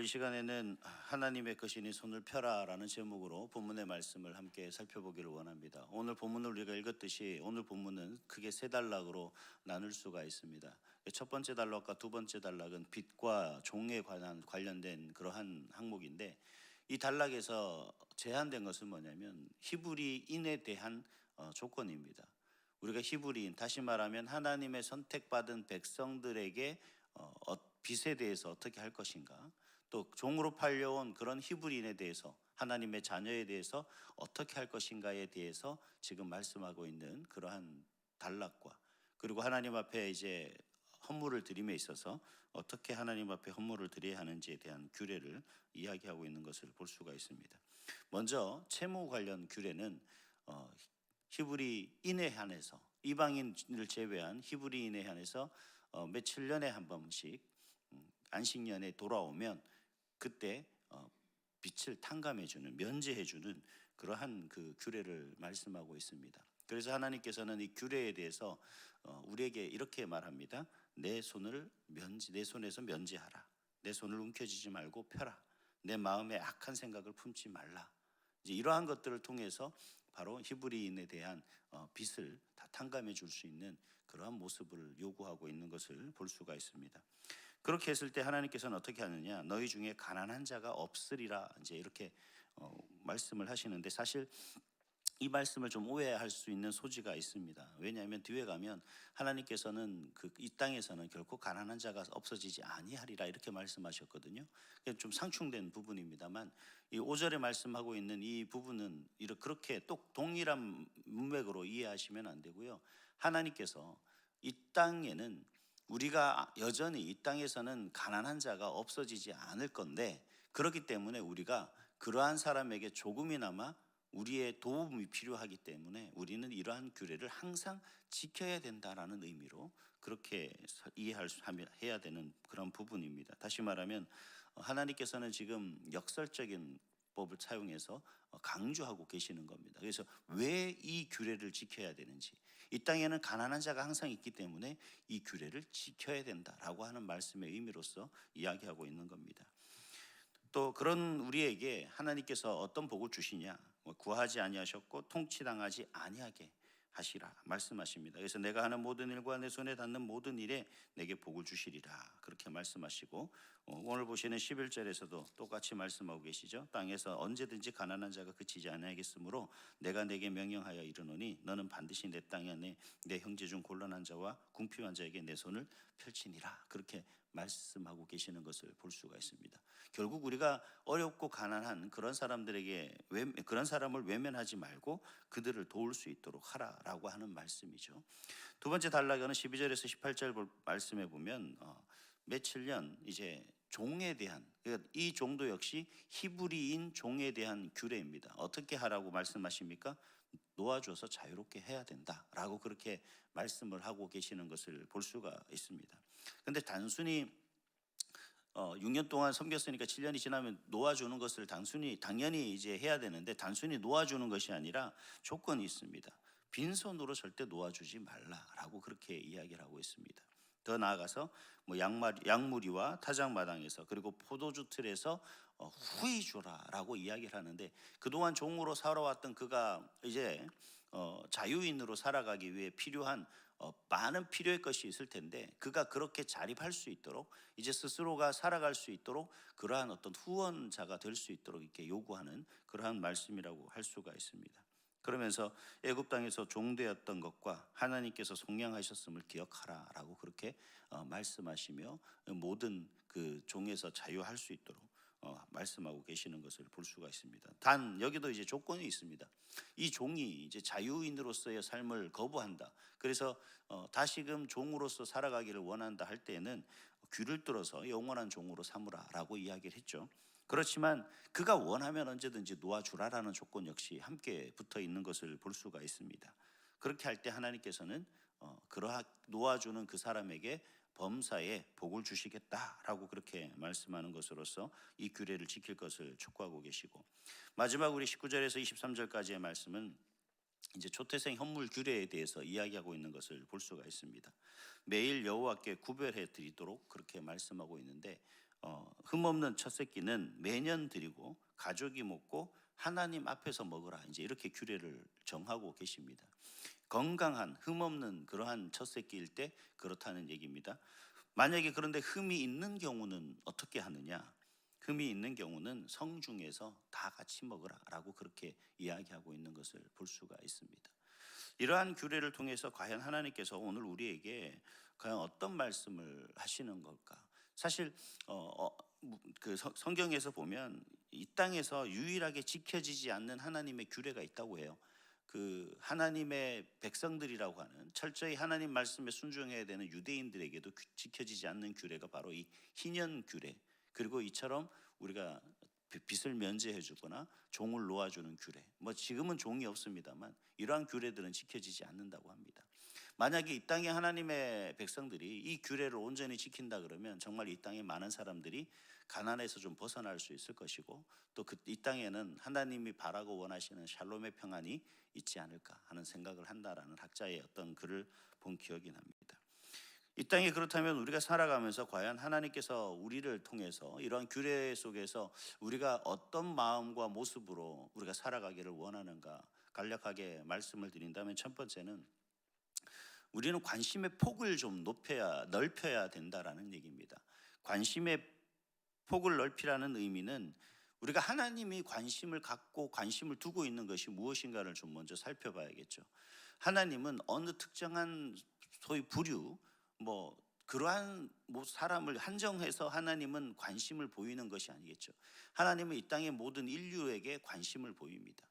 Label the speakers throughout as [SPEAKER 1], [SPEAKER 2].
[SPEAKER 1] 오늘 이 시간에는 하나님의 것이니 손을 펴라라는 제목으로 본문의 말씀을 함께 살펴보기를 원합니다. 오늘 본문을 우리가 읽었듯이 오늘 본문은 크게 세 단락으로 나눌 수가 있습니다. 첫 번째 단락과 두 번째 단락은 빛과 종에 관한 관련된 그러한 항목인데 이 단락에서 제한된 것은 뭐냐면 히브리인에 대한 어, 조건입니다. 우리가 히브리인 다시 말하면 하나님의 선택받은 백성들에게 어, 어, 빛에 대해서 어떻게 할 것인가 또 종으로 팔려온 그런 히브리인에 대해서 하나님의 자녀에 대해서 어떻게 할 것인가에 대해서 지금 말씀하고 있는 그러한 단락과 그리고 하나님 앞에 이제 헌물을 드림에 있어서 어떻게 하나님 앞에 헌물을 드려야 하는지에 대한 규례를 이야기하고 있는 것을 볼 수가 있습니다. 먼저 채무 관련 규례는 어, 히브리인에 한해서 이방인을 제외한 히브리인에 한해서 어, 며칠 년에 한 번씩 음, 안식년에 돌아오면 그때 어, 빛을 탕감해주는 면제해주는 그러한 그 규례를 말씀하고 있습니다. 그래서 하나님께서는 이 규례에 대해서 어, 우리에게 이렇게 말합니다. 내 손을 면지, 내 손에서 면제하라. 내 손을 움켜쥐지 말고 펴라. 내 마음에 악한 생각을 품지 말라. 이제 이러한 것들을 통해서 바로 히브리인에 대한 어, 빛을 다 탕감해 줄 수 있는 그러한 모습을 요구하고 있는 것을 볼 수가 있습니다. 그렇게 했을 때 하나님께서는 어떻게 하느냐? 너희 중에 가난한 자가 없으리라 이제 이렇게 어, 말씀을 하시는데 사실 이 말씀을 좀 오해할 수 있는 소지가 있습니다. 왜냐하면 뒤에 가면 하나님께서는 그 이 땅에서는 결코 가난한 자가 없어지지 아니하리라 이렇게 말씀하셨거든요. 좀 상충된 부분입니다만 이 5절에 말씀하고 있는 이 부분은 이렇게 똑 동일한 문맥으로 이해하시면 안 되고요. 하나님께서 이 땅에는 우리가 여전히 이 땅에서는 가난한 자가 없어지지 않을 건데 그렇기 때문에 우리가 그러한 사람에게 조금이나마 우리의 도움이 필요하기 때문에 우리는 이러한 규례를 항상 지켜야 된다라는 의미로 그렇게 이해할 수 해야 되는 그런 부분입니다. 다시 말하면 어, 하나님께서는 지금 역설적인 법을 사용해서 어, 강조하고 계시는 겁니다. 그래서 왜 이 규례를 지켜야 되는지 이 땅에는 가난한 자가 항상 있기 때문에 이 규례를 지켜야 된다라고 하는 말씀의 의미로서 이야기하고 있는 겁니다. 또 그런 우리에게 하나님께서 어떤 복을 주시냐 뭐 구하지 아니하셨고 통치당하지 아니하게 하시라 말씀하십니다. 그래서 내가 하는 모든 일과 내 손에 닿는 모든 일에 내게 복을 주시리라 그렇게 말씀하시고 어, 오늘 보시는 11절에서도 똑같이 말씀하고 계시죠. 땅에서 언제든지 가난한 자가 그치지 아니하겠으므로 내가 내게 명령하여 이르노니 너는 반드시 내 땅에 내, 내 형제 중 곤란한 자와 궁핍한 자에게 내 손을 펼치니라 그렇게 말씀하고 계시는 것을 볼 수가 있습니다. 결국 우리가 어렵고 가난한 그런 사람들에게 그런 사람을 외면하지 말고 그들을 도울 수 있도록 하라라고 하는 말씀이죠. 두 번째 단락에는 12절에서 18절 말씀해 보면 어, 며칠 년 이제 종에 대한 그러니까 이 종도 역시 히브리인 종에 대한 규례입니다. 어떻게 하라고 말씀하십니까? 놓아줘서 자유롭게 해야 된다라고 그렇게 말씀을 하고 계시는 것을 볼 수가 있습니다. 근데 단순히 어, 6년 동안 섬겼으니까 7년이 지나면 놓아주는 것을 단순히 당연히 이제 해야 되는데 단순히 놓아주는 것이 아니라 조건이 있습니다. 빈손으로 절대 놓아주지 말라라고 그렇게 이야기를 하고 있습니다. 더 나아가서 뭐 양말, 양무리와 타작마당에서 그리고 포도주 틀에서 어, 후이 주라라고 이야기를 하는데 그동안 종으로 살아왔던 그가 이제 어, 자유인으로 살아가기 위해 필요한 어, 많은 필요의 것이 있을 텐데 그가 그렇게 자립할 수 있도록 이제 스스로가 살아갈 수 있도록 그러한 어떤 후원자가 될 수 있도록 이렇게 요구하는 그러한 말씀이라고 할 수가 있습니다. 그러면서 애굽 땅에서 종되었던 것과 하나님께서 속량하셨음을 기억하라라고 그렇게 어, 말씀하시며 모든 그 종에서 자유할 수 있도록 어, 말씀하고 계시는 것을 볼 수가 있습니다. 단 여기도 이제 조건이 있습니다. 이 종이 이제 자유인으로서의 삶을 거부한다. 그래서 어, 다시금 종으로서 살아가기를 원한다 할 때에는 귀를 뚫어서 영원한 종으로 삼으라라고 이야기를 했죠. 그렇지만 그가 원하면 언제든지 놓아주라라는 조건 역시 함께 붙어 있는 것을 볼 수가 있습니다. 그렇게 할 때 하나님께서는 어, 그러하 놓아주는 그 사람에게 범사에 복을 주시겠다라고 그렇게 말씀하는 것으로서 이 규례를 지킬 것을 촉구하고 계시고 마지막 우리 19절에서 23절까지의 말씀은 이제 초태생 현물 규례에 대해서 이야기하고 있는 것을 볼 수가 있습니다. 매일 여호와께 구별해 드리도록 그렇게 말씀하고 있는데 어, 흠없는 첫 새끼는 매년 드리고 가족이 먹고 하나님 앞에서 먹으라 이제 이렇게 규례를 정하고 계십니다. 건강한 흠없는 그러한 첫 새끼일 때 그렇다는 얘기입니다. 만약에 그런데 흠이 있는 경우는 어떻게 하느냐? 흠이 있는 경우는 성중에서 다 같이 먹으라라고 그렇게 이야기하고 있는 것을 볼 수가 있습니다. 이러한 규례를 통해서 과연 하나님께서 오늘 우리에게 과연 어떤 말씀을 하시는 걸까? 사실 어, 어, 그 성- 성경에서 보면 이 땅에서 유일하게 지켜지지 않는 하나님의 규례가 있다고 해요. 그 하나님의 백성들이라고 하는 철저히 하나님 말씀에 순종해야 되는 유대인들에게도 규- 지켜지지 않는 규례가 바로 이 희년 규례 그리고 이처럼 우리가 비- 빚을 면제해 주거나 종을 놓아 주는 규례 뭐 지금은 종이 없습니다만 이러한 규례들은 지켜지지 않는다고 합니다. 만약에 이 땅에 하나님의 백성들이 이 규례를 온전히 지킨다 그러면 정말 이 땅에 많은 사람들이 가난에서 좀 벗어날 수 있을 것이고 또그이 땅에는 하나님이 바라고 원하시는 샬롬의 평안이 있지 않을까 하는 생각을 한다라는 학자의 어떤 글을 본 기억이 납니다. 이 땅에 그렇다면 우리가 살아가면서 과연 하나님께서 우리를 통해서 이러한 규례 속에서 우리가 어떤 마음과 모습으로 우리가 살아가기를 원하는가 간략하게 말씀을 드린다면 첫 번째는 우리는 관심의 폭을 좀 높여야 넓혀야 된다라는 얘기입니다. 관심의 폭을 넓히라는 의미는 우리가 하나님이 관심을 갖고 관심을 두고 있는 것이 무엇인가를 좀 먼저 살펴봐야겠죠. 하나님은 어느 특정한 소위 부류 뭐 그러한 뭐 사람을 한정해서 하나님은 관심을 보이는 것이 아니겠죠. 하나님은 이 땅의 모든 인류에게 관심을 보입니다.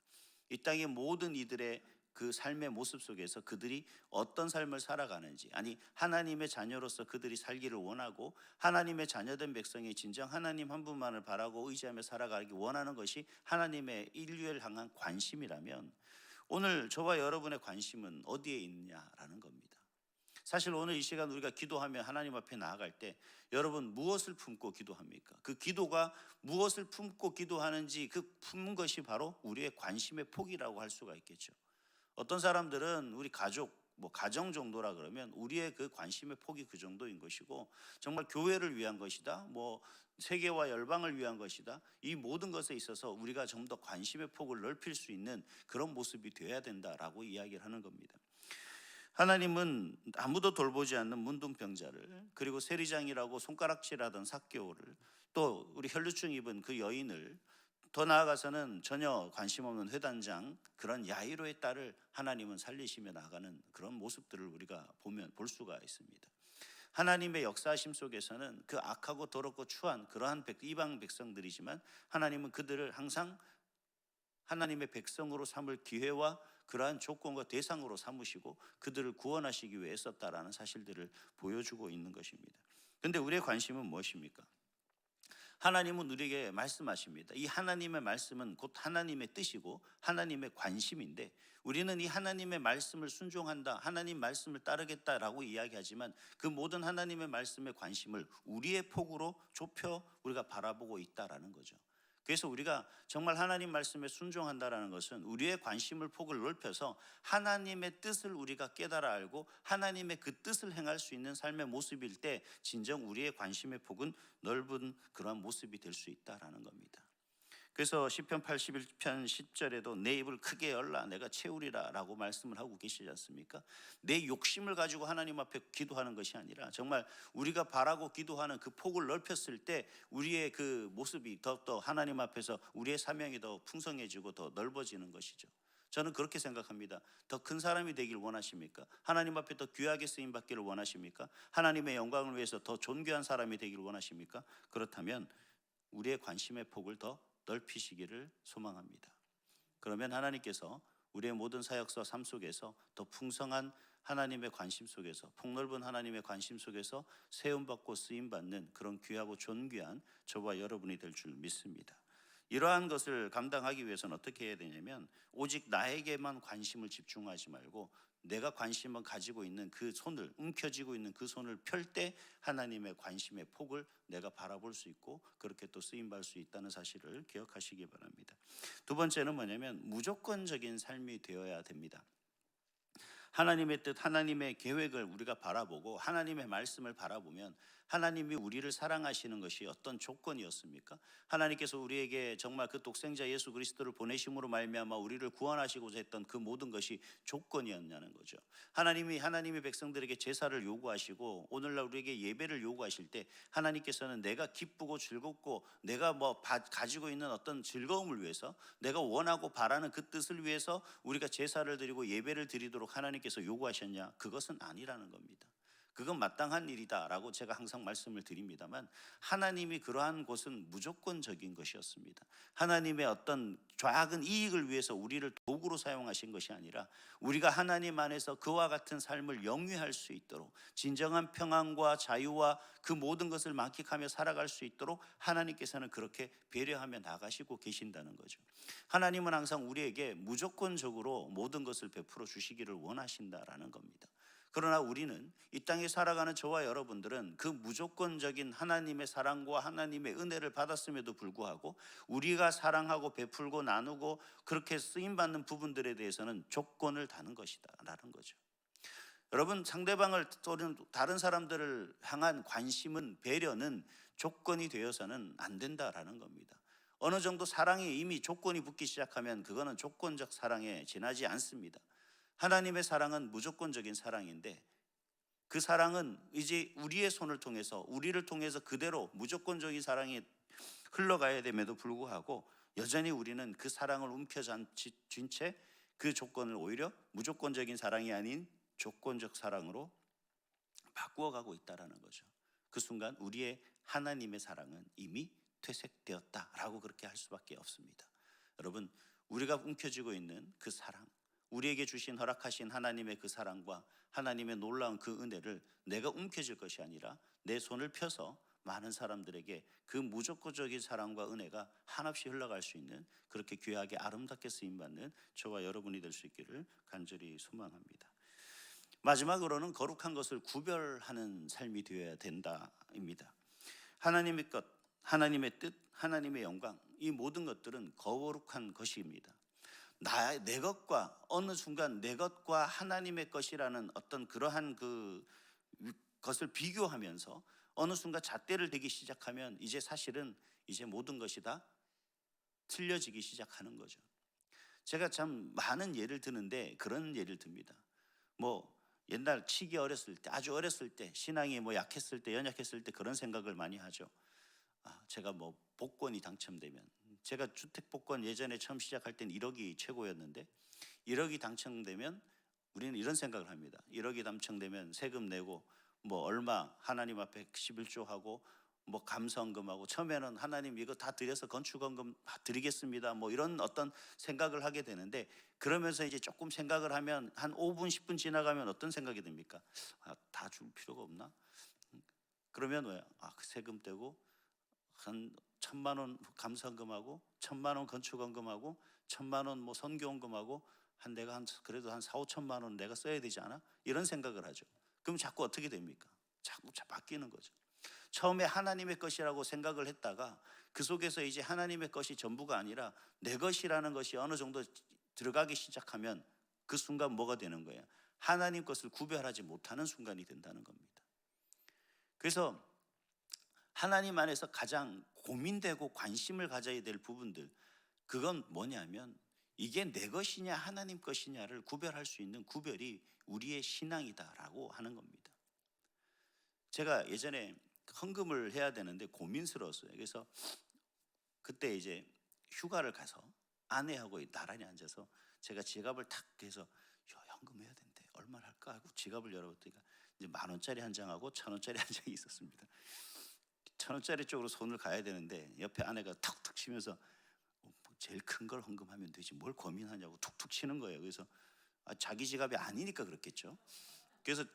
[SPEAKER 1] 이 땅의 모든 이들의 그 삶의 모습 속에서 그들이 어떤 삶을 살아가는지 아니 하나님의 자녀로서 그들이 살기를 원하고 하나님의 자녀된 백성이 진정 하나님 한 분만을 바라고 의지하며 살아가기 원하는 것이 하나님의 인류를 향한 관심이라면 오늘 저와 여러분의 관심은 어디에 있느냐라는 겁니다. 사실 오늘 이 시간 우리가 기도하며 하나님 앞에 나아갈 때 여러분 무엇을 품고 기도합니까? 그 기도가 무엇을 품고 기도하는지 그 품은 것이 바로 우리의 관심의 폭이라고 할 수가 있겠죠. 어떤 사람들은 우리 가족 뭐 가정 정도라 그러면 우리의 그 관심의 폭이 그 정도인 것이고 정말 교회를 위한 것이다. 뭐 세계와 열방을 위한 것이다. 이 모든 것에 있어서 우리가 좀 더 관심의 폭을 넓힐 수 있는 그런 모습이 되어야 된다라고 이야기를 하는 겁니다. 하나님은 아무도 돌보지 않는 문둥병자를 그리고 세리장이라고 손가락질하던 삭개오를 또 우리 혈루증 입은 그 여인을 더 나아가서는 전혀 관심 없는 회단장 그런 야이로의 딸을 하나님은 살리시며 나가는 그런 모습들을 우리가 보면 볼 수가 있습니다. 하나님의 역사심 속에서는 그 악하고 더럽고 추한 그러한 백- 이방 백성들이지만 하나님은 그들을 항상 하나님의 백성으로 삼을 기회와 그러한 조건과 대상으로 삼으시고 그들을 구원하시기 위해 썼다라는 사실들을 보여주고 있는 것입니다. 근데 우리의 관심은 무엇입니까? 하나님은 우리에게 말씀하십니다. 이 하나님의 말씀은 곧 하나님의 뜻이고 하나님의 관심인데 우리는 이 하나님의 말씀을 순종한다, 하나님 말씀을 따르겠다라고 이야기하지만 그 모든 하나님의 말씀의 관심을 우리의 폭으로 좁혀 우리가 바라보고 있다라는 거죠. 그래서 우리가 정말 하나님 말씀에 순종한다라는 것은 우리의 관심을 폭을 넓혀서 하나님의 뜻을 우리가 깨달아 알고 하나님의 그 뜻을 행할 수 있는 삶의 모습일 때 진정 우리의 관심의 폭은 넓은 그러한 모습이 될 수 있다라는 겁니다. 그래서 시편 81편 10절에도 내 입을 크게 열라 내가 채우리라라고 말씀을 하고 계시지 않습니까? 내 욕심을 가지고 하나님 앞에 기도하는 것이 아니라 정말 우리가 바라고 기도하는 그 폭을 넓혔을 때 우리의 그 모습이 더욱더 하나님 앞에서 우리의 사명이 더 풍성해지고 더 넓어지는 것이죠. 저는 그렇게 생각합니다. 더 큰 사람이 되길 원하십니까? 하나님 앞에 더 귀하게 쓰임 받기를 원하십니까? 하나님의 영광을 위해서 더 존귀한 사람이 되길 원하십니까? 그렇다면 우리의 관심의 폭을 더 넓히시기를 소망합니다. 그러면 하나님께서 우리의 모든 사역과 삶 속에서 더 풍성한 하나님의 관심 속에서 폭넓은 하나님의 관심 속에서 세움 받고 쓰임 받는 그런 귀하고 존귀한 저와 여러분이 될 줄 믿습니다. 이러한 것을 감당하기 위해서는 어떻게 해야 되냐면 오직 나에게만 관심을 집중하지 말고 내가 관심을 가지고 있는 그 손을 움켜쥐고 있는 그 손을 펼 때 하나님의 관심의 폭을 내가 바라볼 수 있고 그렇게 또 쓰임 받을 수 있다는 사실을 기억하시기 바랍니다. 두 번째는 뭐냐면 무조건적인 삶이 되어야 됩니다. 하나님의 뜻, 하나님의 계획을 우리가 바라보고 하나님의 말씀을 바라보면 하나님이 우리를 사랑하시는 것이 어떤 조건이었습니까? 하나님께서 우리에게 정말 그 독생자 예수 그리스도를 보내심으로 말미암아 우리를 구원하시고자 했던 그 모든 것이 조건이었냐는 거죠. 하나님이 하나님의 백성들에게 제사를 요구하시고 오늘날 우리에게 예배를 요구하실 때 하나님께서는 내가 기쁘고 즐겁고 내가 뭐 바- 가지고 있는 어떤 즐거움을 위해서 내가 원하고 바라는 그 뜻을 위해서 우리가 제사를 드리고 예배를 드리도록 하나님께서 요구하셨냐? 그것은 아니라는 겁니다. 그건 마땅한 일이다라고 제가 항상 말씀을 드립니다만 하나님이 그러한 것은 무조건적인 것이었습니다. 하나님의 어떤 작은 이익을 위해서 우리를 도구로 사용하신 것이 아니라 우리가 하나님 안에서 그와 같은 삶을 영위할 수 있도록 진정한 평안과 자유와 그 모든 것을 만끽하며 살아갈 수 있도록 하나님께서는 그렇게 배려하며 나가시고 계신다는 거죠. 하나님은 항상 우리에게 무조건적으로 모든 것을 베풀어 주시기를 원하신다라는 겁니다. 그러나 우리는 이 땅에 살아가는 저와 여러분들은 그 무조건적인 하나님의 사랑과 하나님의 은혜를 받았음에도 불구하고 우리가 사랑하고 베풀고 나누고 그렇게 쓰임 받는 부분들에 대해서는 조건을 다는 것이다 라는 거죠. 여러분 상대방을 또는 다른 사람들을 향한 관심은 배려는 조건이 되어서는 안 된다라는 겁니다. 어느 정도 사랑이 이미 조건이 붙기 시작하면 그거는 조건적 사랑에 지나지 않습니다. 하나님의 사랑은 무조건적인 사랑인데 그 사랑은 이제 우리의 손을 통해서 우리를 통해서 그대로 무조건적인 사랑이 흘러가야 됨에도 불구하고 여전히 우리는 그 사랑을 움켜쥔 채 그 조건을 오히려 무조건적인 사랑이 아닌 조건적 사랑으로 바꾸어가고 있다라는 거죠. 그 순간 우리의 하나님의 사랑은 이미 퇴색되었다라고 그렇게 할 수밖에 없습니다. 여러분 우리가 움켜쥐고 있는 그 사랑 우리에게 주신 허락하신 하나님의 그 사랑과 하나님의 놀라운 그 은혜를 내가 움켜쥘 것이 아니라 내 손을 펴서 많은 사람들에게 그 무조건적인 사랑과 은혜가 한없이 흘러갈 수 있는 그렇게 귀하게 아름답게 쓰임 받는 저와 여러분이 될 수 있기를 간절히 소망합니다. 마지막으로는 거룩한 것을 구별하는 삶이 되어야 된다입니다. 하나님의 것, 하나님의 뜻, 하나님의 영광 이 모든 것들은 거룩한 것입니다. 나, 내 것과 어느 순간 내 것과 하나님의 것이라는 어떤 그러한 그 것을 비교하면서 어느 순간 잣대를 대기 시작하면 이제 사실은 이제 모든 것이 다 틀려지기 시작하는 거죠. 제가 참 많은 예를 드는데 그런 예를 듭니다. 뭐 옛날 치기 어렸을 때 아주 어렸을 때 신앙이 뭐 약했을 때 연약했을 때 그런 생각을 많이 하죠. 아, 제가 뭐 복권이 당첨되면 제가 주택 복권 예전에 처음 시작할 땐 1억이 최고였는데 1억이 당첨되면 우리는 이런 생각을 합니다. 1억이 당첨되면 세금 내고 뭐 얼마 하나님 앞에 11조 하고 뭐 감성금하고 처음에는 하나님 이거 다 드려서 건축원금 다 드리겠습니다. 뭐 이런 어떤 생각을 하게 되는데 그러면서 이제 조금 생각을 하면 한 5분 10분 지나가면 어떤 생각이 듭니까? 아, 다 줄 필요가 없나? 그러면 왜? 아, 그 세금 떼고 한 천만 원 감상금하고 천만 원 건축원금하고 천만 원 뭐 선교원금하고 한 내가 한 그래도 한 4, 5천만 원 내가 써야 되지 않아? 이런 생각을 하죠. 그럼 자꾸 어떻게 됩니까? 자꾸 자 바뀌는 거죠. 처음에 하나님의 것이라고 생각을 했다가 그 속에서 이제 하나님의 것이 전부가 아니라 내 것이라는 것이 어느 정도 들어가기 시작하면 그 순간 뭐가 되는 거예요? 하나님 것을 구별하지 못하는 순간이 된다는 겁니다. 그래서 하나님 안에서 가장 고민되고 관심을 가져야 될 부분들 그건 뭐냐면 이게 내 것이냐 하나님 것이냐를 구별할 수 있는 구별이 우리의 신앙이다라고 하는 겁니다. 제가 예전에 헌금을 해야 되는데 고민스러웠어요. 그래서 그때 이제 휴가를 가서 아내하고 나란히 앉아서 제가 지갑을 탁 해서 야, 현금해야 된대. 얼마나 할까 하고 지갑을 열어봤더니 이제 만 원짜리 한 장하고 천 원짜리 한 장이 있었습니다. 천 원짜리 쪽으로 손을 가야 되는데 옆에 아내가 툭툭 치면서 어, 뭐 제일 큰 걸 헌금하면 되지 뭘 고민하냐고 툭툭 치는 거예요. 그래서 아, 자기 지갑이 아니니까 그렇겠죠. 그래서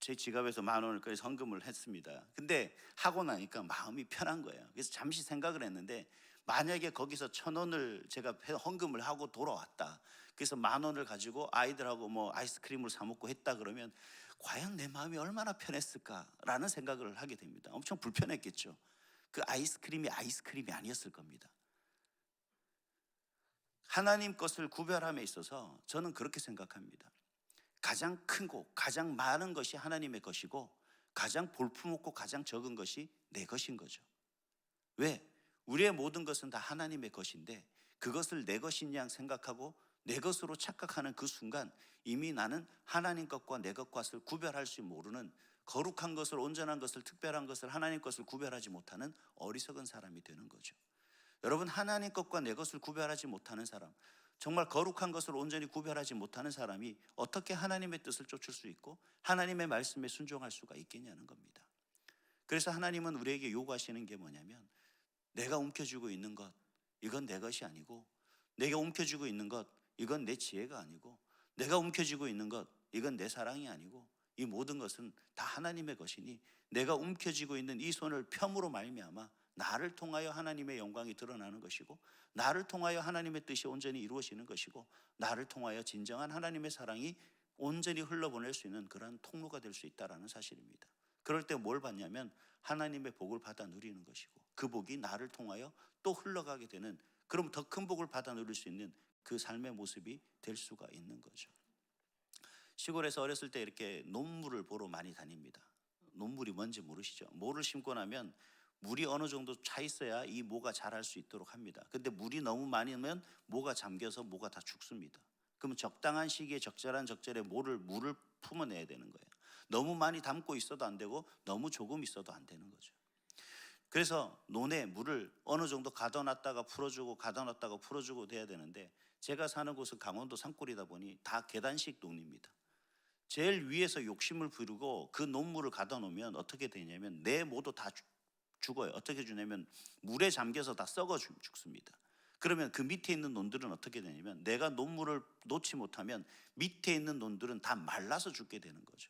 [SPEAKER 1] 제 지갑에서 만 원을까지 헌금을 했습니다. 근데 하고 나니까 마음이 편한 거예요. 그래서 잠시 생각을 했는데 만약에 거기서 천 원을 제가 헌금을 하고 돌아왔다. 그래서 만 원을 가지고 아이들하고 뭐 아이스크림을 사 먹고 했다 그러면 과연 내 마음이 얼마나 편했을까라는 생각을 하게 됩니다. 엄청 불편했겠죠. 그 아이스크림이 아이스크림이 아니었을 겁니다. 하나님 것을 구별함에 있어서 저는 그렇게 생각합니다. 가장 크고 가장 많은 것이 하나님의 것이고 가장 볼품없고 가장 적은 것이 내 것인 거죠. 왜? 우리의 모든 것은 다 하나님의 것인데 그것을 내 것인 양 생각하고 내 것으로 착각하는 그 순간 이미 나는 하나님 것과 내 것과를 구별할 수 모르는 거룩한 것을 온전한 것을 특별한 것을 하나님 것을 구별하지 못하는 어리석은 사람이 되는 거죠. 여러분 하나님 것과 내 것을 구별하지 못하는 사람 정말 거룩한 것을 온전히 구별하지 못하는 사람이 어떻게 하나님의 뜻을 쫓을 수 있고 하나님의 말씀에 순종할 수가 있겠냐는 겁니다. 그래서 하나님은 우리에게 요구하시는 게 뭐냐면 내가 움켜쥐고 있는 것 이건 내 것이 아니고 내가 움켜쥐고 있는 것 이건 내 지혜가 아니고 내가 움켜쥐고 있는 것 이건 내 사랑이 아니고 이 모든 것은 다 하나님의 것이니 내가 움켜쥐고 있는 이 손을 펴으로 말미암아 나를 통하여 하나님의 영광이 드러나는 것이고 나를 통하여 하나님의 뜻이 온전히 이루어지는 것이고 나를 통하여 진정한 하나님의 사랑이 온전히 흘러보낼 수 있는 그러한 통로가 될 수 있다라는 사실입니다. 그럴 때 뭘 받냐면 하나님의 복을 받아 누리는 것이고 그 복이 나를 통하여 또 흘러가게 되는 그럼 더 큰 복을 받아 누릴 수 있는 그 삶의 모습이 될 수가 있는 거죠. 시골에서 어렸을 때 이렇게 논물을 보러 많이 다닙니다. 논물이 뭔지 모르시죠? 모를 심고 나면 물이 어느 정도 차 있어야 이 모가 자랄 수 있도록 합니다. 근데 물이 너무 많으면 모가 잠겨서 모가 다 죽습니다. 그러면 적당한 시기에 적절한 적절에 모를 물을 품어내야 되는 거예요. 너무 많이 담고 있어도 안 되고 너무 조금 있어도 안 되는 거죠. 그래서 논에 물을 어느 정도 가둬놨다가 풀어주고 가둬놨다가 풀어주고 돼야 되는데 제가 사는 곳은 강원도 산골이다 보니 다 계단식 논입니다. 제일 위에서 욕심을 부리고 그 논물을 가둬놓으면 어떻게 되냐면 내 모두 다 죽- 죽어요. 어떻게 주냐면 물에 잠겨서 다 썩어 죽- 죽습니다. 그러면 그 밑에 있는 논들은 어떻게 되냐면 내가 논물을 놓지 못하면 밑에 있는 논들은 다 말라서 죽게 되는 거죠.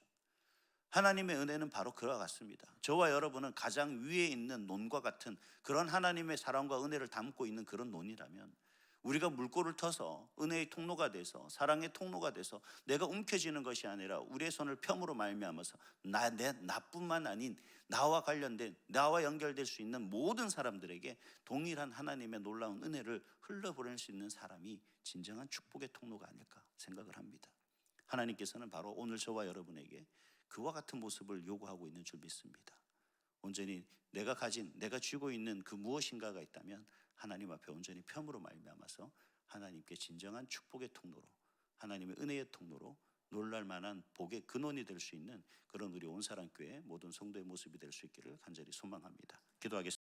[SPEAKER 1] 하나님의 은혜는 바로 그와 같습니다. 저와 여러분은 가장 위에 있는 논과 같은 그런 하나님의 사랑과 은혜를 담고 있는 그런 논이라면 우리가 물꼬를 터서 은혜의 통로가 돼서 사랑의 통로가 돼서 내가 움켜쥐는 것이 아니라 우리의 손을 펴으로 말미암아서 나 내 나뿐만 아닌 나와 관련된 나와 연결될 수 있는 모든 사람들에게 동일한 하나님의 놀라운 은혜를 흘러보낼 수 있는 사람이 진정한 축복의 통로가 아닐까 생각을 합니다. 하나님께서는 바로 오늘 저와 여러분에게 그와 같은 모습을 요구하고 있는 줄 믿습니다. 온전히 내가 가진 내가 쥐고 있는 그 무엇인가가 있다면 하나님 앞에 온전히 펴으로 말미암아서 하나님께 진정한 축복의 통로로 하나님의 은혜의 통로로 놀랄 만한 복의 근원이 될 수 있는 그런 우리 온사랑교회 모든 성도의 모습이 될 수 있기를 간절히 소망합니다. 기도하겠습니다.